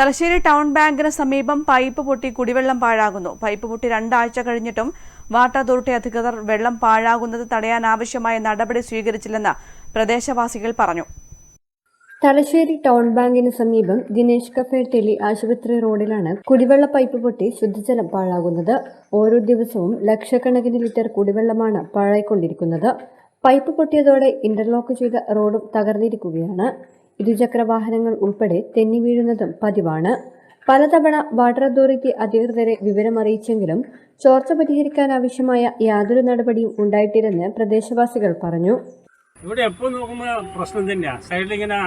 Thalassery town ബാങ്കിന് സമീപം pipe പൊട്ടി കുടിവെള്ളം പാഴാകുന്നു. പൈപ്പ് പൊട്ടി രണ്ടാഴ്ച കഴിഞ്ഞിട്ടും വാട്ടർ അതോറിറ്റി അധികൃതർ വെള്ളം പാഴാകുന്നത് തടയാൻ ആവശ്യമായ നടപടി സ്വീകരിച്ചില്ലെന്ന് പ്രദേശവാസികൾ പറഞ്ഞു. തലശ്ശേരി ടൗൺ ബാങ്കിന് സമീപം ദിനേശ് കഫേ ടെലി ആശുപത്രി റോഡിലാണ് കുടിവെള്ള പൈപ്പ് പൊട്ടി ശുദ്ധജലം പാഴാകുന്നത്. ഓരോ ദിവസവും ലക്ഷക്കണക്കിന് ലിറ്റർ കുടിവെള്ളമാണ് പാഴായിക്കൊണ്ടിരിക്കുന്നത്. പൈപ്പ് പൊട്ടിയതോടെ ഇന്റർലോക്ക് ചെയ്ത റോഡും തകർന്നിരിക്കുകയാണ്. ഇരുചക്ര വാഹനങ്ങൾ ഉൾപ്പെടെ തെന്നി വീഴുന്നതും പതിവാണ്. പലതവണ വാട്ടർ അതോറിറ്റി അധികൃതരെ വിവരമറിയിച്ചെങ്കിലും ചോർച്ച പരിഹരിക്കാൻ ആവശ്യമായ യാതൊരു നടപടിയും ഉണ്ടായിട്ടില്ലെന്ന് പ്രദേശവാസികൾ പറഞ്ഞു. ഇവിടെ എപ്പോൾ നോക്കുമ്പോൾ പ്രശ്നം തന്നെയാണ് സൈഡിൽ ഇങ്ങനെ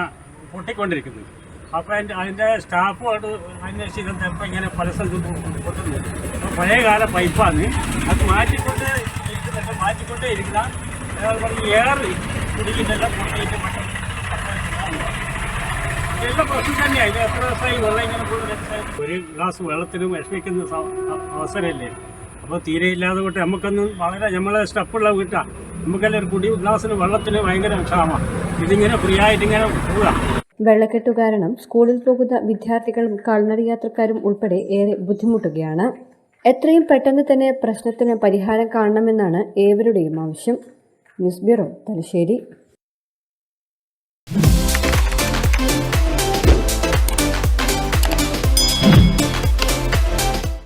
പൊട്ടിക്കൊണ്ടിരിക്കുന്നു. അപ്പോൾ അതിന്റെ അതിന്റെ സ്റ്റാഫുമായിട്ട് അന്വേഷിച്ചിട്ട് ചിലപ്പോൾ ഇങ്ങനെ പല സ്ഥലത്തും പൊട്ടുന്നു. പഴയ കാല പൈപ്പാണ്. അത് മാറ്റിക്കൊണ്ട് ഇരിക്കുന്നുണ്ട് മാറ്റിക്കൊണ്ടേ ഇരിക്കുന്ന ഏറ് കുടിക്കുന്നില്ല പൊട്ടിയിട്ട് പെട്ടെന്ന് ഒരു ഗ്ലാസ് വെള്ളത്തിന് വിഷമിക്കുന്ന അവസരമല്ലേ? അപ്പോൾ തീരെ ഇല്ലാതെ കൊണ്ട് നമുക്കൊന്നും വളരെ നമ്മളെ സ്റ്റെപ്പുള്ള വീട്ടാണ് നമുക്കെല്ലാം ഒരു കുടി ഗ്ലാസ്സിന് വെള്ളത്തിന് ഭയങ്കര ക്ഷാമമാണ് ഇതിങ്ങനെ ഫ്രീ ആയിട്ട് ഇങ്ങനെ പോവുക. വെള്ളക്കെട്ടു കാരണം സ്കൂളിൽ പോകുന്ന വിദ്യാർത്ഥികളും കാൽനട യാത്രക്കാരും ഉൾപ്പെടെ ഏറെ ബുദ്ധിമുട്ടുകയാണ്. എത്രയും പെട്ടെന്ന് തന്നെ പ്രശ്നത്തിന് പരിഹാരം കാണണമെന്നാണ് ഏവരുടെയും ആവശ്യം. News bureau Thalassery.